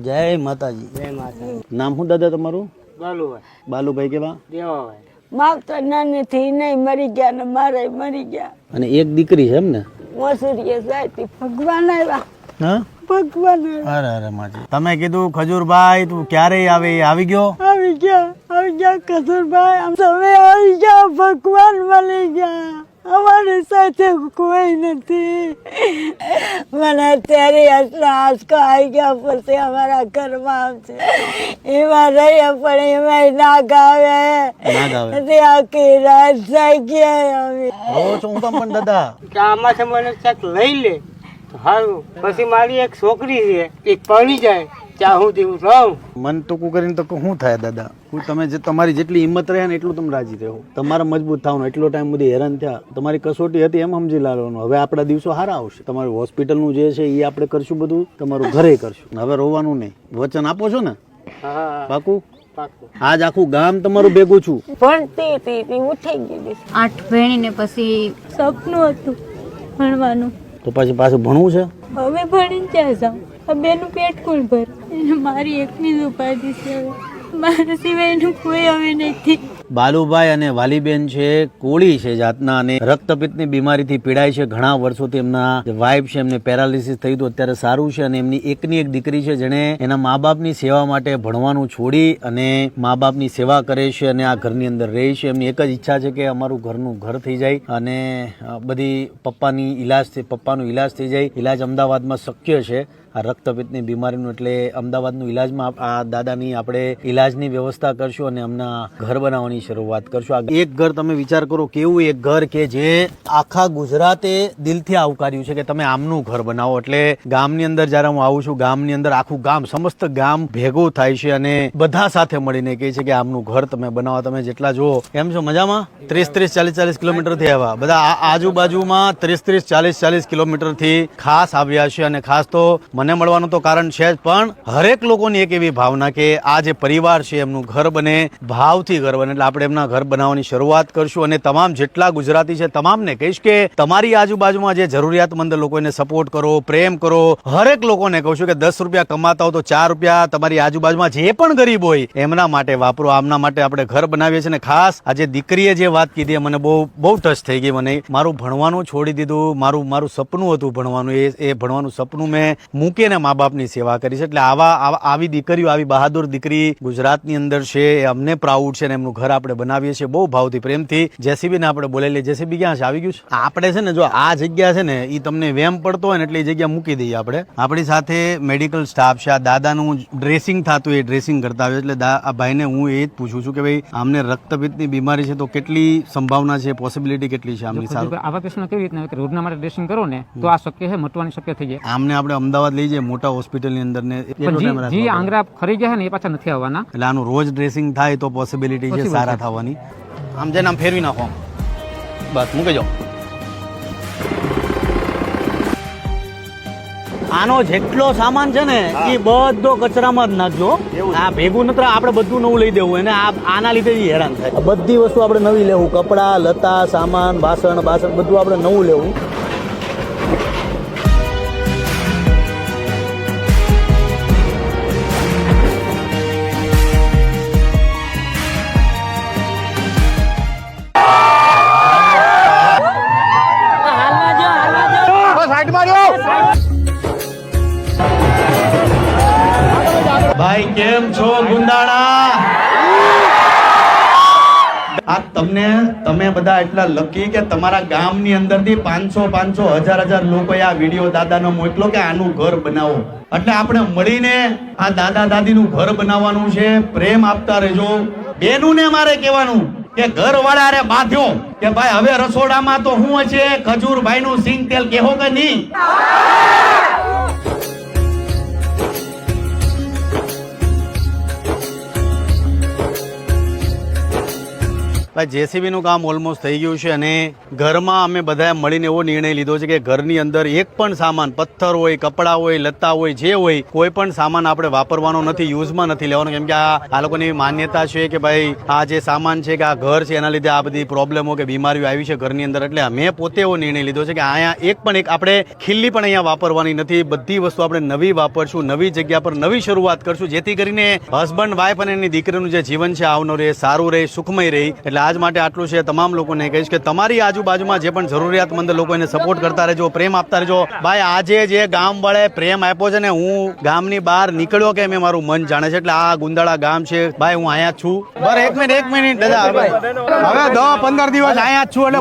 જય માતાજી. જય માતા નામ શું દાદા તમારું? બાલુભાઈ. બાલુભાઈ કેવા? દેવાભાઈ. બાપ તો નાનીથી નહીં મરી ગયા ને મારે મરી ગયા. અને એક દીકરી છે એમ ને? મસૂરીએ સાહેબ ભગવાન આવ્યા. હા? ભગવાન અરે અરે માજી. તમે કીધું ખજૂરભાઈ તું ક્યારેય આવે આવી ગયો? આવી ગયા આવી ગયા ખજૂરભાઈ આમ તમે આવી ગયા ભગવાન મળી ગયા. અમારી સાથે કોઈ નથી. મને અત્યારે આટલા આંચકો આવી ગયા પછી અમારા ઘરમાં આવશે. એમાં રહીએ પણ એમાં ના ગાવે. તે આખી રાત જાગ્યા અમે. હું કામ પણ દાદા? આમાં છે મને ચેક લઈ લે. તો સારું પછી મારી એક છોકરી છે એ પડી જાય. ત્યાં હું હું રહું. મન ટૂંકું કરીને તો શું થાય દાદા? હું તમે જે તમારી જેટલી હિંમત રહ્યા ને એટલું તમે રાજી રહો. તમારે મજબૂત થવાનું એટલો ટાઈમ સુધી હેરાન થયા. તમારી કસોટી હતી એમ સમજી લાવવાનું. હવે આપણા દિવસો સારા આવશે. તમારું હોસ્પિટલનું જે છે એ આપણે કરશું બધું. તમારું ઘરે કરશું. હવે રોવાનું નહીં. વચન આપો છો ને? બાકુ પાકું? આજ આખું ગામ તમારું ભેગું છું. ભણતી હતી તે ઉઠી ગયેલી આઠ ભણીને પછી સપનું હતું ભણવાનું. તો પછી પાછું ભણવું છે? હવે ભણીને ક્યાં જાઉં. આ બેનું પેટ કોણ ભર? મારી એકની જ ઉપાધિ છે હવે. મારા સિવાયનું કોઈ હવે નથી બાલુભાઈ અને વાલીબેન છે, કોળી છે જાતના અને રક્તપિત્તની બીમારીથી પીડાય છે. ઘણા વર્ષોથી એમના વાઇફ છે, એમને પેરાલિસિસ થયું હતું, અત્યારે સારું છે અને એમની એકની એક દીકરી છે જેણે એના મા બાપની સેવા માટે ભણવાનું છોડી અને મા બાપની સેવા કરે છે અને આ ઘરની અંદર રહે છે. એમની એક જ ઈચ્છા છે કે અમારું ઘરનું ઘર થઈ જાય અને બધી પપ્પાની ઈલાજ પપ્પાનો ઈલાજ થઈ જાય. ઈલાજ અમદાવાદમાં શક્ય છે. આ રક્તપિત્તની બીમારીનું એટલે અમદાવાદનું ઈલાજમાં આ દાદાની આપણે ઈલાજની વ્યવસ્થા કરશું અને અમના ઘર બનાવવાની શરૂઆત કરશો. આ એક ઘર તમે વિચાર કરો, કેવું એક ઘર કે જે આખા ગુજરાતે દિલથી આવકાર્યું છે કે તમે આમનું ઘર બનાવો. એટલે ગામની અંદર જ્યારે હું આવું છું, ગામની અંદર આખું ગામ, સમસ્ત ગામ ભેગું થાય છે અને બધા સાથે મળીને કહે છે કે આમનું ઘર તમે બનાવો. તમે જેટલા જુઓ એમ છો? મજામાં? ત્રીસ ત્રીસ, ચાલીસ ચાલીસ કિલોમીટરથી આવ્યા બધા આજુબાજુમાં ત્રીસ ત્રીસ, ચાલીસ ચાલીસ કિલોમીટરથી ખાસ આવ્યા છે અને ખાસ તો મને મળવાનું તો કારણ છે જ, પણ હરેક લોકોની એક એવી ભાવના કે આ જે પરિવાર છે એમનું ઘર બને, ભાવથી ઘર બને. એટલે આપણે એમના ઘર બનાવવાની શરૂઆત કરશું અને તમામ જેટલા ગુજરાતી છે તમામને કહીશ કે તમારી આજુબાજુમાં જે જરૂરિયાતમંદ લોકોને સપોર્ટ કરો, પ્રેમ કરો, હરેક લોકોને કહું છું કે દસ રૂપિયા કમાતા હો તો ચાર રૂપિયા તમારી આજુબાજુમાં જે પણ ગરીબ હોય એમના માટે વાપરો, આમના માટે આપણે ઘર બનાવીએ છીએ અને ખાસ આજે દીકરીએ જે વાત કીધી મને બહુ બહુ ટચ થઈ ગઈ. મને મારું ભણવાનું છોડી દીધું, મારું મારું સપનું હતું ભણવાનું, એ એ ભણવાનું સપનું મેં મૂકીને મા બાપની સેવા કરી છે. એટલે આવા, આવા- દીકરીઓ, આવી બહાદુર દીકરી ગુજરાતની અંદર છે, એ અમને પ્રાઉડ છે અને એમનું ઘર આપણે બનાવીએ છીએ બહુ ભાવથી પ્રેમથી. જેસીબી ને આપણે બોલેલી જેસીબી ક્યાં છે? આવી ગયું છે? આપણે છે ને જો આ જગ્યા છે ને એ તમને વેમ પડતો હોય ને એટલે એ જગ્યા મૂકી દઈએ આપણે. આપણી સાથે મેડિકલ સ્ટાફ છે. આ દાદાનું ડ્રેસિંગ થતું એ ડ્રેસિંગ કરતા હોય. એટલે આ ભાઈને હું એ જ પૂછું છું કે ભાઈ આમને રક્તપિત્તની બીમારી છે તો કેટલી સંભાવના છે? પોસિબિલિટી કેટલી છે આમની સારું આવા પેશન્ટ કેવી રીતના કે માટે ડ્રેસિંગ કરો ને તો આ શક્ય છે મટવાની શક્ય થઈ જાય. આમને આપણે અમદાવાદ લઈ જઈએ મોટા હોસ્પિટલની અંદર ને જે-. આંગળા ખરી ગયા ને એ પાછા નથી આવવાના. એટલે આનું રોજ ડ્રેસિંગ થાય તો પોસિબિલિટી છે સારા થવાની. આમ જઈને આમ ફેરવી નાખો. બસ મૂકી જાઓ. આનો જેટલો સામાન છે ને એ બધો કચરામાં જ નાખજો. આ ભેગું નત્ર આપણે બધું નવું લઈ દેવું અને આના લીધે જ હેરાન થાય. બધી વસ્તુ આપણે નવી લેવું. કપડા લતા સામાન બાસણ બાસણ બધું આપણે નવું લેવું. ભાઈ, કેમ છો ગુંદાળા આ તમને, તમે બધા એટલા લકી કે તમારા ગામની અંદરથી પાંચસો પાંચસો, હજાર હજાર લોકોએ આ વીડિયો દાદાનો મોકલો કે આનું ઘર બનાવો. એટલે આપણે મળીને આ દાદા દાદીનું ઘર બનાવવાનું છે. પ્રેમ આપતા રહેજો. બેનું ને મારે કહેવાનું કે ઘર વાળા રે બાંધ્યો કે ભાઈ, હવે રસોડામાં તો હું છે ખજૂરભાઈ નું સિંગ તેલ કેહો કે નહીં? ભાઈ, જેસીબીનું કામ ઓલમોસ્ટ થઈ ગયું છે અને ઘરમાં અમે બધાએ મળીને એવો નિર્ણય લીધો છે કે ઘરની અંદર એક પણ સામાન, પથ્થર હોય, કપડાં હોય લત્તા હોય, જે હોય, કોઈ પણ સામાન આપણે વાપરવાનો નથી, યુઝમાં નથી લેવાનો. કેમ કે આ લોકોની માન્યતા છે કે ભાઈ, આ જે સામાન છે કે આ ઘર છે, એના લીધે આ બધી પ્રોબ્લેમો કે બીમારીઓ આવી છે ઘરની અંદર. એટલે મેં પોતે એવો નિર્ણય લીધો છે કે અહીંયા એક પણ એક આપણે ખીલ્લી પણ અહીંયા વાપરવાની નથી. બધી વસ્તુ આપણે નવી વાપરશું, નવી જગ્યા પર નવી શરૂઆત કરશું, જેથી કરીને હસબન્ડ વાઈફ અને એની દીકરીનું જે જીવન છે આવનું રહે સારું રહે, સુખમય રહે. એટલે આજ માટે આટલું છે. તમામ લોકોને કહીશ કે તમારી આજુબાજુમાં જે પણ જરૂરિયાતમંદ લોકો એને સપોર્ટ કરતા રહેજો, પ્રેમ આપતા રહેજો. ભાઈ, આજે જે ગામ વાળે પ્રેમ આપ્યો છે ને, હું ગામની બહાર નીકળ્યો કે મેં મારું મન જાણે છે? એટલે આ ગુંદાળા ગામ છે. ભાઈ, હું અહીંયા છું. બરાબર એક મિનિટ એક મિનિટ, દાદા, હવે દસ પંદર દિવસ અહીંયા છું, એટલે